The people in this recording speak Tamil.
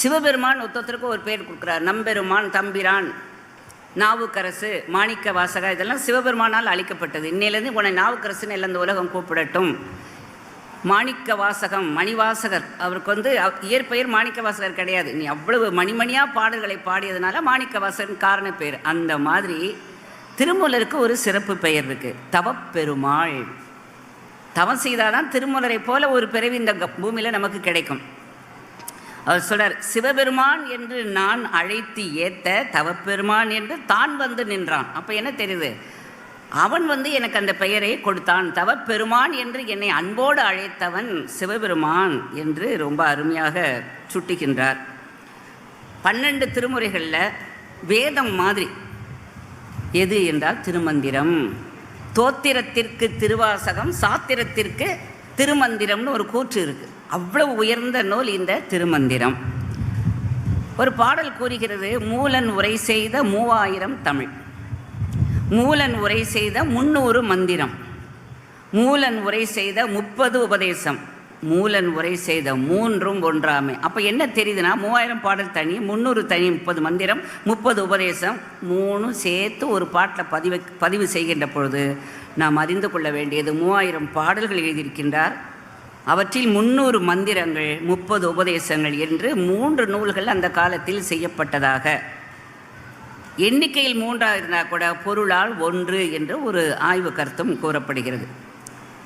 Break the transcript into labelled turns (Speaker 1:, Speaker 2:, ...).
Speaker 1: சிவபெருமான் ஒருத்தருக்கு ஒரு பேர் கொடுக்குறார். நம்பெருமான் தம்பிரான் நாவுக்கரசு மாணிக்க வாசகா இதெல்லாம் சிவபெருமானால் அளிக்கப்பட்டது இன்னையிலேருந்து உன்னை நாவுக்கரசுன்னு எல்லாம் இந்த உலகம் கூப்பிடட்டும். மாணிக்க வாசகம் மணிவாசகர். அவருக்கு வந்து இயற்பெயர் மாணிக்க வாசகர் கிடையாது. நீ அவ்வளவு மணிமணியாக பாடல்களை பாடியதுனால மாணிக்க வாசகன் காரண பேர். அந்த மாதிரி திருமூலருக்கு ஒரு சிறப்பு பெயர் இருக்குது தவப்பெருமாள். தவம் செய்தாதான் திருமூலரை போல ஒரு பிறவி இந்த பூமியில் நமக்கு கிடைக்கும். அவர் சொல்கிறார் சிவபெருமான் என்று நான் அழைத்து ஏத்த தவப்பெருமான் என்று தான் வந்து நின்றான். அப்போ என்ன தெரியுது? அவன் வந்து எனக்கு அந்த பெயரை கொடுத்தான். தவப்பெருமான் என்று என்னை அன்போடு அழைத்தவன் சிவபெருமான் என்று ரொம்ப அருமையாக சுட்டுகின்றார். பன்னெண்டு திருமுறைகளில் வேதம் மாதிரி. எது என்றால் திருமந்திரம். தோத்திரத்திற்கு திருவாசகம் சாத்திரத்திற்கு திருமந்திரம்னு ஒரு கூற்று இருக்கு. அவ்வளவு உயர்ந்த நூல் இந்த திருமந்திரம். ஒரு பாடல் கூறுகிறது மூலன் உரை செய்த மூவாயிரம் தமிழ். மூலன் உரை செய்த முன்னூறு மந்திரம். மூலன் உரை செய்த முப்பது உபதேசம். மூலன் உரை செய்த மூன்றும் ஒன்றாமை. அப்போ என்ன தெரியுதுன்னா மூவாயிரம் பாடல் தனி முந்நூறு தனி முப்பது மந்திரம் முப்பது உபதேசம் மூணு சேர்த்து ஒரு பாட்டில் பதிவு பதிவு செய்கின்ற பொழுது நாம் அறிந்து கொள்ள வேண்டியது மூவாயிரம் பாடல்கள் எழுதியிருக்கின்றார். அவற்றில் முந்நூறு மந்திரங்கள் முப்பது உபதேசங்கள் என்று மூன்று நூல்கள் அந்த காலத்தில் செய்யப்பட்டதாக. எண்ணிக்கையில் மூன்றாக இருந்தால் கூட பொருளால் ஒன்று என்று ஒரு ஆய்வு கருத்தும் கூறப்படுகிறது.